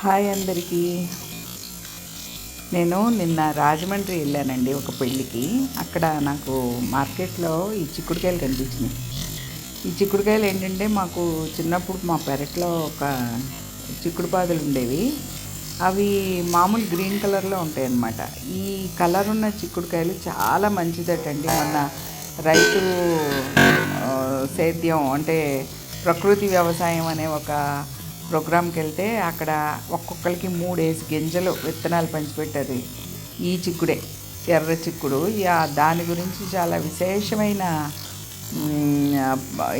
Hi అందరికీ. నేను నిన్న రాజమండ్రి వెళ్ళానండి ఒక పెళ్ళికి. అక్కడ నాకు మార్కెట్లో ఈ చిక్కుడుకాయలు కనిపించినాయి. ఈ చిక్కుడుకాయలు ఏంటంటే మాకు చిన్నప్పుడు మా పెరట్లో ఒక చిక్కుడు పాదులు ఉండేవి. అవి మామూలు గ్రీన్ కలర్లో ఉంటాయి అన్నమాట ఈ కలర్ ఉన్న చిక్కుడుకాయలు చాలా మంచిదటండి. మొన్న రైతు సేద్యం అంటే ప్రకృతి వ్యవసాయం అనే ఒక ప్రోగ్రామ్కి వెళ్తే అక్కడ ఒక్కొక్కరికి మూడేసి గింజలు విత్తనాలు పంచిపెట్టారు ఈ చిక్కుడే ఎర్ర చిక్కుడు దాని గురించి చాలా విశేషమైన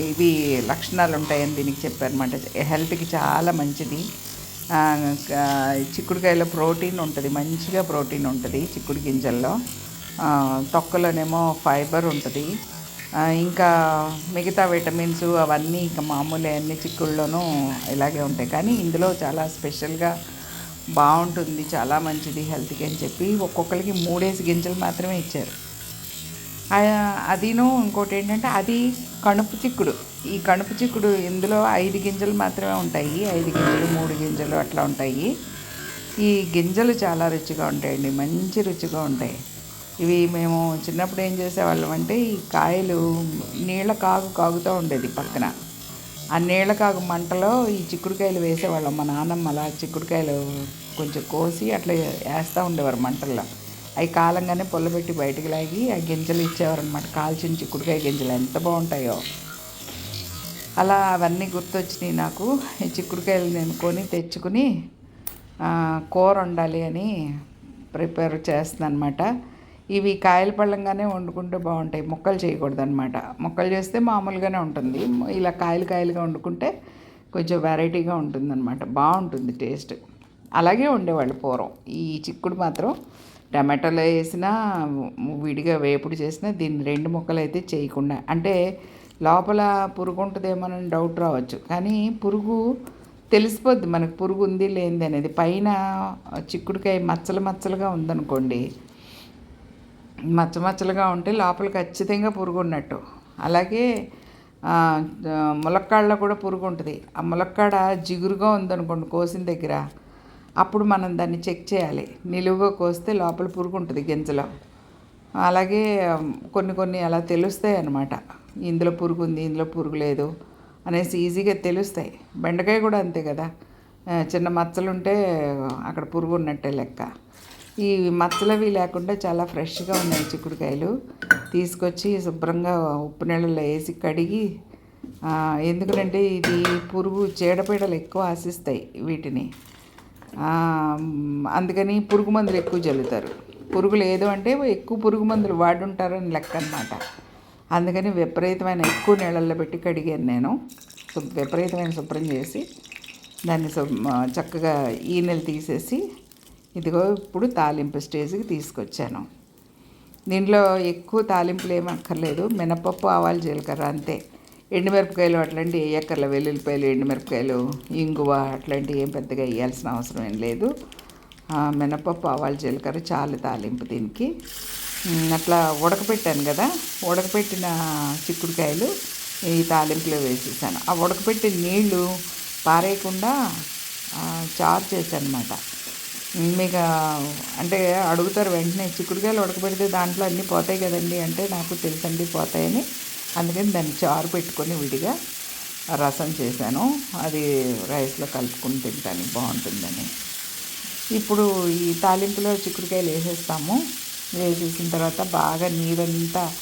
ఇవి లక్షణాలు ఉంటాయని దీనికి చెప్పారన్నమాట. హెల్త్కి చాలా మంచిది. చిక్కుడుకాయలో ప్రోటీన్ ఉంటుంది మంచిగా ప్రోటీన్ ఉంటుంది చిక్కుడు గింజల్లో. తొక్కలోనేమో ఫైబర్ ఉంటుంది. ఇంకా మిగతా విటమిన్స్ అవన్నీ ఇంకా మామూలు అన్ని చిక్కుల్లోనూ ఇలాగే ఉంటాయి. కానీ ఇందులో చాలా స్పెషల్గా బాగుంటుంది. చాలా మంచిది హెల్త్కి అని చెప్పి ఒక్కొక్కరికి మూడేసి గింజలు మాత్రమే ఇచ్చారు. ఆ, అదిను ఇంకోటి ఏంటంటే అది కణుపు చిక్కుడు. ఈ కణుపు చిక్కుడు ఇందులో ఐదు గింజలు మాత్రమే ఉంటాయి. ఐదు గింజలు మూడు గింజలు అట్లా ఉంటాయి. ఈ గింజలు చాలా రుచిగా ఉంటాయండి. మంచి రుచిగా ఉంటాయి. ఇవి మేము చిన్నప్పుడు ఏం చేసేవాళ్ళం అంటే ఈ కాయలు నీళ్ళ కాగు కాగుతూ ఉండేది పక్కన. ఆ నీళ్ళ కాగు మంటలో ఈ చిక్కుడుకాయలు వేసేవాళ్ళం. మా నాన్నమ్మ అలా చిక్కుడుకాయలు కొంచెం కోసి అట్లా వేస్తూ ఉండేవారు మంటల్లో. అవి కాలంగానే పొల్లబెట్టి బయటకు లాగి ఆ గింజలు ఇచ్చేవారు అనమాట కాల్చిన చిక్కుడుకాయ గింజలు ఎంత బాగుంటాయో. అలా అవన్నీ గుర్తొచ్చినాయి నాకు. ఈ చిక్కుడుకాయలు నేను కొని తెచ్చుకుని కూర వండాలి అని ప్రిపేర్ చేస్తున్నాను అనమాట ఇవి కాయల పళ్ళంగానే వండుకుంటే బాగుంటాయి. ముక్కలు చేయకూడదు అనమాట ముక్కలు చేస్తే మామూలుగానే ఉంటుంది. ఇలా కాయలు కాయలుగా వండుకుంటే కొంచెం వెరైటీగా ఉంటుంది అనమాట బాగుంటుంది టేస్ట్. అలాగే ఉండేవాళ్ళు పూర్వం. ఈ చిక్కుడు మాత్రం టమాటాలో వేసినా విడిగా వేపుడు చేసినా దీన్ని రెండు ముక్కలు అయితే చేయకుండా అంటే లోపల పురుగు ఉంటుందేమోనని డౌట్ రావచ్చు. కానీ పురుగు తెలిసిపోద్ది. మనకు పురుగు ఉంది లేనిది అనేది. పైన చిక్కుడుకాయ మచ్చలు మచ్చలుగా ఉందనుకోండి మచ్చ మచ్చలుగా ఉంటే లోపల ఖచ్చితంగా పురుగు ఉన్నట్టు. అలాగే ములక్కాడలో కూడా పురుగు ఉంటుంది. ఆ ములక్కాడ జిగురుగా ఉందనుకోండి కోసిన దగ్గర అప్పుడు మనం దాన్ని చెక్ చేయాలి. నిలువుగా కోస్తే లోపల పురుగు ఉంటుంది గింజలో. అలాగే కొన్ని కొన్ని అలా తెలుస్తాయి అన్నమాట. ఇందులో పురుగు ఉంది ఇందులో పురుగు లేదు అనేసి ఈజీగా తెలుస్తాయి. బెండకాయ కూడా అంతే కదా. చిన్న మచ్చలు ఉంటే అక్కడ పురుగు ఉన్నట్టే లెక్క. ఈ మచ్చలవి లేకుండా చాలా ఫ్రెష్గా ఉన్నాయి చిక్కుడుకాయలు. తీసుకొచ్చి శుభ్రంగా ఉప్పు నీళ్ళలో వేసి కడిగి ఎందుకంటే ఇది పురుగు చీడపీడలు ఎక్కువ ఆశిస్తాయి వీటిని. అందుకని పురుగు మందులు ఎక్కువ జల్లుతారు. పురుగు లేదు అంటే ఎక్కువ పురుగు మందులు వాడుంటారని లెక్క అనమాట అందుకని విపరీతమైన ఎక్కువ నీళ్ళల్లో పెట్టి కడిగాను నేను. విపరీతమైన శుభ్రం చేసి దాన్ని శుభ్- చక్కగా ఈనెలు తీసేసి ఇదిగో ఇప్పుడు తాలింపు స్టేజ్కి తీసుకొచ్చాను. దీంట్లో ఎక్కువ తాలింపులు ఏమక్కర్లేదు మినపప్పు ఆవాలు జీలకర్ర అంతే. ఎండుమిరపకాయలు అట్లాంటివి వేయక్కర్లే. వెల్లుల్లిపాయలు ఎండుమిరపకాయలు ఇంగువ అట్లాంటివి ఏం పెద్దగా వేయాల్సిన అవసరం ఏం లేదు. మినపప్పు ఆవాలు జీలకర్ర చాలు తాలింపు దీనికి. అట్లా ఉడకపెట్టాను కదా. ఉడకపెట్టిన చిక్కుడుకాయలు ఈ తాలింపులో వేసేసాను. ఆ ఉడకపెట్టిన నీళ్ళు పారేయకుండా చారు చేశాను అనమాట మీకు అంటే అడుగుతారు వెంటనే చిక్కుడుకాయలు ఉడకబెడితే దాంట్లో అన్నీ పోతాయి కదండి అంటే నాకు తెలుసండి పోతాయని. అందుకని దాన్ని చారు పెట్టుకొని విడిగా రసం చేశాను. అది రైస్లో కలుపుకుని తింటాను బాగుంటుందని. ఇప్పుడు ఈ తాలింపులో చిక్కుడుకాయలు వేసేస్తాము. వేసేసిన తర్వాత బాగా నీరంతా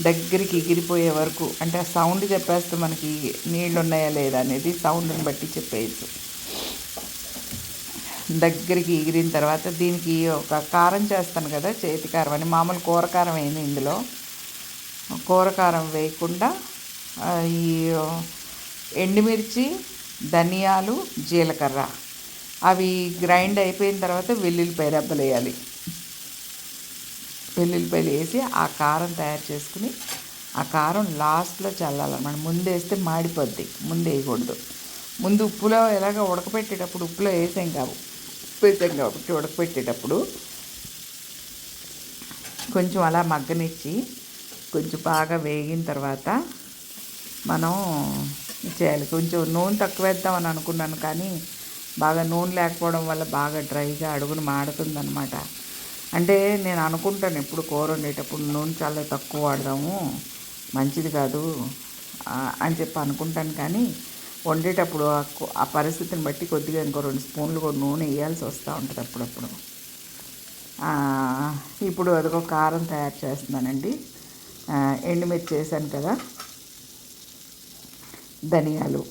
దగ్గరికి ఎగిరిపోయే వరకు అంటే ఆ సౌండ్ చెప్పేస్తే మనకి నీళ్ళు ఉన్నాయా లేదా అనేది సౌండ్ని బట్టి చెప్పేయచ్చు. దగ్గరికి ఎగిరిన తర్వాత దీనికి ఒక కారం చేస్తాను కదా చేతి కారం అని. మామూలు కూర కారం వేయను ఇందులో. కూర కారం వేయకుండా ఈ ఎండుమిర్చి ధనియాలు జీలకర్ర. అవి గ్రైండ్ అయిపోయిన తర్వాత వెల్లుల్లిపాయ రెబ్బలు వేయాలి. వెల్లుల్లిపాయలు వేసి ఆ కారం తయారు చేసుకుని ఆ కారం లాస్ట్లో చల్లాలన్నమాట ముందు వేస్తే మాడిపోద్ది ముందు వేయకూడదు. ముందు ఉప్పులో ఎలాగ ఉడకపెట్టేటప్పుడు ఉప్పులో వేసాం కావు. ఉప్పు కాబట్టి ఉడకపెట్టేటప్పుడు కొంచెం అలా మగ్గనిచ్చి కొంచెం బాగా వేగిన తర్వాత మనం చేయాలి. కొంచెం నూనె తక్కువ వేద్దామని అనుకున్నాను కానీ బాగా నూనె లేకపోవడం వల్ల బాగా డ్రైగా అడుగును మాడుతుందనమాట అంటే నేను అనుకుంటాను ఎప్పుడు కూర వండేటప్పుడు నూనె చాలా తక్కువ వాడదాము మంచిది కాదు అని చెప్పి అనుకుంటాను కానీ వండేటప్పుడు ఆ పరిస్థితిని బట్టి కొద్దిగా ఇంకో రెండు స్పూన్లు కూడా నూనె వేయాల్సి వస్తూ ఉంటుంది అప్పుడప్పుడు. ఇప్పుడు అదిగో కారం తయారు చేస్తున్నానండి. ఎండుమిర్చి చేశాను కదా. ధనియాలు.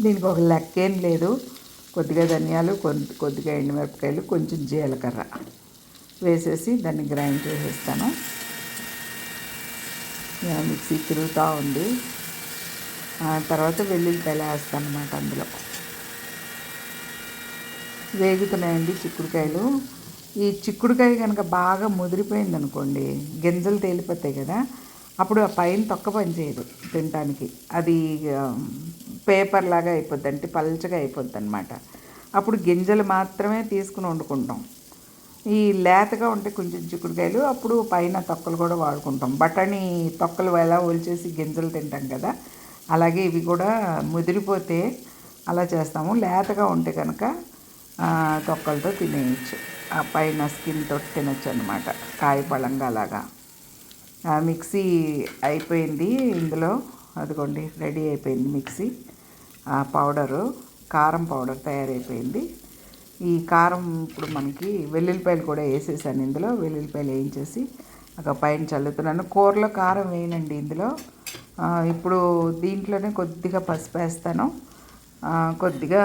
దీనికి ఒక లెక్కేం లేదు. కొద్దిగా ధనియాలు కొద్ది కొద్దిగా ఎండుమిరపకాయలు కొంచెం జీలకర్ర వేసేసి దాన్ని గ్రైండ్ చేసేస్తాను. మిక్సీ తిరుగుతూ ఉంది. తర్వాత వెల్లుల్లిపాయలు వేస్తాను అనమాట అందులో. వేగుతున్నాయండి చిక్కుడుకాయలు. ఈ చిక్కుడుకాయ కనుక బాగా ముదిరిపోయింది అనుకోండి గింజలు తేలిపోతాయి కదా అప్పుడు ఆ పైన తొక్క పనిచేయదు తినటానికి. అది పేపర్ లాగా అయిపోద్ది అంటే పల్చగా అయిపోద్ది అనమాట అప్పుడు గింజలు మాత్రమే తీసుకుని వండుకుంటాం. ఈ లేతగా ఉంటే కొంచెం చిక్కుడుకాయలు అప్పుడు పైన తొక్కలు కూడా వాడుకుంటాం. బఠానీ తొక్కలు ఎలా ఒలిచేసి గింజలు తింటాం కదా అలాగే ఇవి కూడా ముదిరిపోతే అలా చేస్తాము. లేతగా ఉంటే కనుక తొక్కలతో తినేయచ్చు. ఆ పైన స్కిన్ తోటి తినచ్చు అనమాట కాయ పళంగా అలాగా మిక్సీ అయిపోయింది ఇందులో. అదిగోండి రెడీ అయిపోయింది మిక్సీ. ఆ పౌడరు కారం పౌడర్ తయారైపోయింది. ఈ కారం ఇప్పుడు మనకి వెల్లుల్లిపాయలు కూడా వేసేసాను ఇందులో. వెల్లుల్లిపాయలు వేయించేసి ఒక పైన చల్లుతున్నాను. కూరలో కారం వేయనండి ఇందులో. ఇప్పుడు దీంట్లోనే కొద్దిగా పసుపు వేస్తాను. కొద్దిగా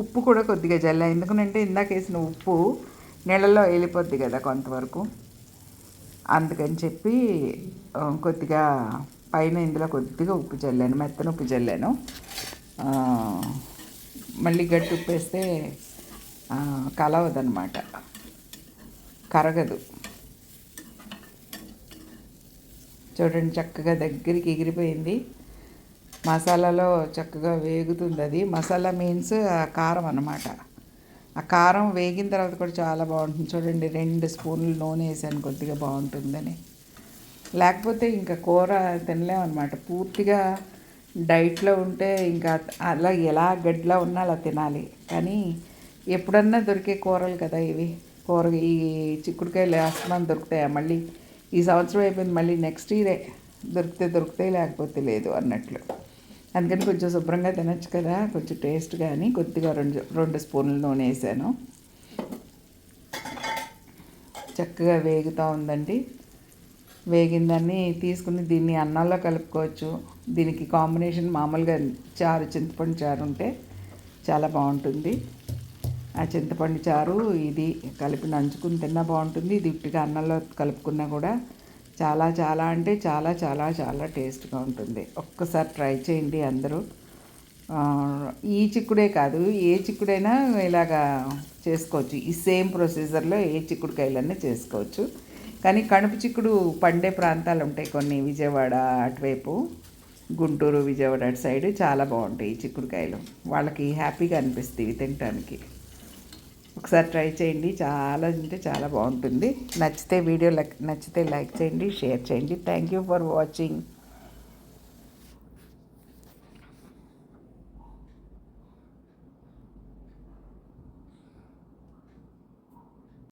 ఉప్పు కూడా కొద్దిగా జల్లా ఎందుకంటే ఇందాక వేసిన ఉప్పు నీళ్ళలో వెళ్ళిపోద్ది కదా కొంతవరకు. అందుకని చెప్పి కొద్దిగా పైన ఇందులో కొద్దిగా ఉప్పు చల్లాను మెత్తన ఉప్పు చల్లాను మళ్ళీ గట్టి ఉప్పు వేస్తే కలవదనమాట. కరగదు. చూడండి చక్కగా దగ్గరికి ఎగిరిపోయింది. మసాలాలో చక్కగా వేగుతుంది అది. మసాలా మీన్స్ కారం అన్నమాట. ఆ కారం వేగిన తర్వాత కూడా చాలా బాగుంటుంది. చూడండి రెండు స్పూన్లు నూనె వేసాను కొద్దిగా బాగుంటుందని. లేకపోతే ఇంకా కూర తినలేమన్నమాట. పూర్తిగా డైట్లో ఉంటే ఇంకా అలా ఎలా గడ్డిలా ఉన్నా అలా తినాలి. కానీ ఎప్పుడన్నా దొరికే కూరలు కదా ఇవి. కూర ఈ చిక్కుడుకాయలు అస్తమానం దొరుకుతాయా మళ్ళీ? ఈ సంవత్సరం అయిపోయింది మళ్ళీ నెక్స్ట్ ఇయరే దొరికితే దొరుకుతాయి లేకపోతే లేదు అన్నట్లు. అందుకని కొంచెం శుభ్రంగా తినచ్చు కదా కొంచెం టేస్ట్ కానీ కొద్దిగా రెండు రెండు స్పూన్ల నూనె వేసాను. చక్కగా వేగుతూ ఉందండి. వేగిందని తీసుకుని దీన్ని అన్నంలో కలుపుకోవచ్చు. దీనికి కాంబినేషన్ మామూలుగా చారు చింతపండు చారు ఉంటే చాలా బాగుంటుంది. ఆ చింతపండు చారు ఇది కలిపి నంచుకుని తిన్నా బాగుంటుంది. ఇది ఉట్టిగా అన్నంలో కలుపుకున్నా కూడా చాలా చాలా అంటే చాలా చాలా చాలా టేస్ట్గా ఉంటుంది. ఒక్కసారి ట్రై చేయండి అందరూ. ఈ చిక్కుడే కాదు ఏ చిక్కుడైనా ఇలాగా చేసుకోవచ్చు. ఈ సేమ్ ప్రొసీజర్లో ఏ చిక్కుడుకాయలన్నీ చేసుకోవచ్చు. కానీ కణుపు చిక్కుడు పండే ప్రాంతాలు ఉంటాయి కొన్ని. విజయవాడ అటువైపు గుంటూరు విజయవాడ అటు సైడ్ చాలా బాగుంటాయి ఈ చిక్కుడుకాయలు. వాళ్ళకి హ్యాపీగా అనిపిస్తుంది ఇవి ఒకసారి ట్రై చేయండి. చాలా అంటే చాలా బాగుంటుంది. నచ్చితే వీడియో లైక్ నచ్చితే లైక్ చేయండి షేర్ చేయండి. Thank you for watching